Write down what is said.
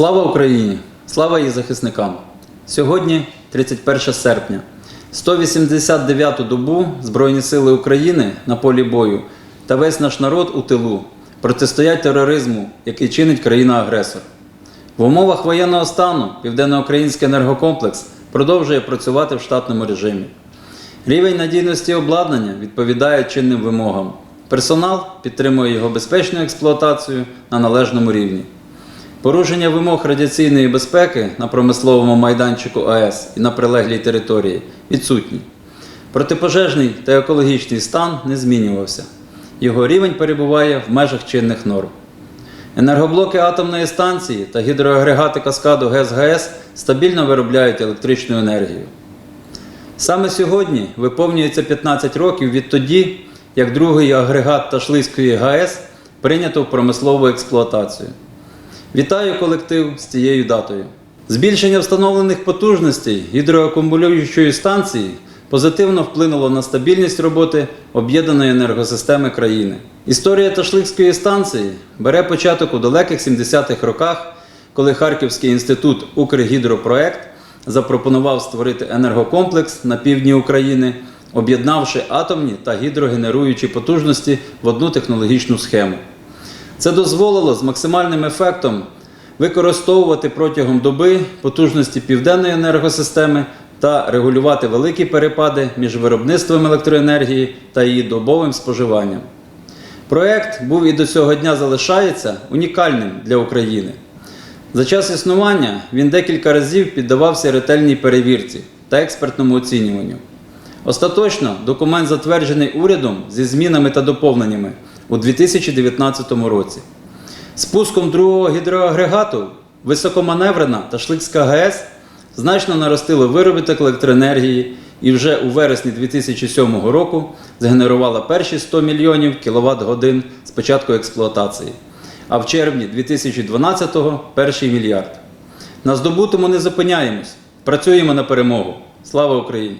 Слава Україні! Слава її захисникам! Сьогодні 31 серпня. 189-ту добу Збройні Сили України на полі бою та весь наш народ у тилу протистоять тероризму, який чинить країна-агресор. В умовах воєнного стану Південноукраїнський енергокомплекс продовжує працювати в штатному режимі. Рівень надійності обладнання відповідає чинним вимогам. Персонал підтримує його безпечну експлуатацію на належному рівні. Порушення вимог радіаційної безпеки на промисловому майданчику АЕС і на прилеглій території відсутні. Протипожежний та екологічний стан не змінювався. Його рівень перебуває в межах чинних норм. Енергоблоки атомної станції та гідроагрегати каскаду ГЕС-ГАЕС стабільно виробляють електричну енергію. Саме сьогодні виповнюється 15 років відтоді, як другий агрегат Ташлицької ГАЕС прийнято в промислову експлуатацію. Вітаю колектив з цією датою. Збільшення встановлених потужностей гідроакумулюючої станції позитивно вплинуло на стабільність роботи об'єднаної енергосистеми країни. Історія Ташлицької станції бере початок у далеких 70-х роках, коли Харківський інститут Укргідропроект запропонував створити енергокомплекс на півдні України, об'єднавши атомні та гідрогенеруючі потужності в одну технологічну схему. Це дозволило з максимальним ефектом використовувати протягом доби потужності південної енергосистеми та регулювати великі перепади між виробництвом електроенергії та її добовим споживанням. Проект був і до цього дня залишається унікальним для України. За час існування він декілька разів піддавався ретельній перевірці та експертному оцінюванню. Остаточно документ затверджений урядом зі змінами та доповненнями у 2019 році. Спуском другого гідроагрегату високоманеврена та Шлицька ГЕС значно наростили виробіток електроенергії і вже у вересні 2007 року згенерувала перші 100 мільйонів кВт годин з початку експлуатації, а в червні 2012-го перший мільярд. На здобутому не зупиняємось, працюємо на перемогу. Слава Україні!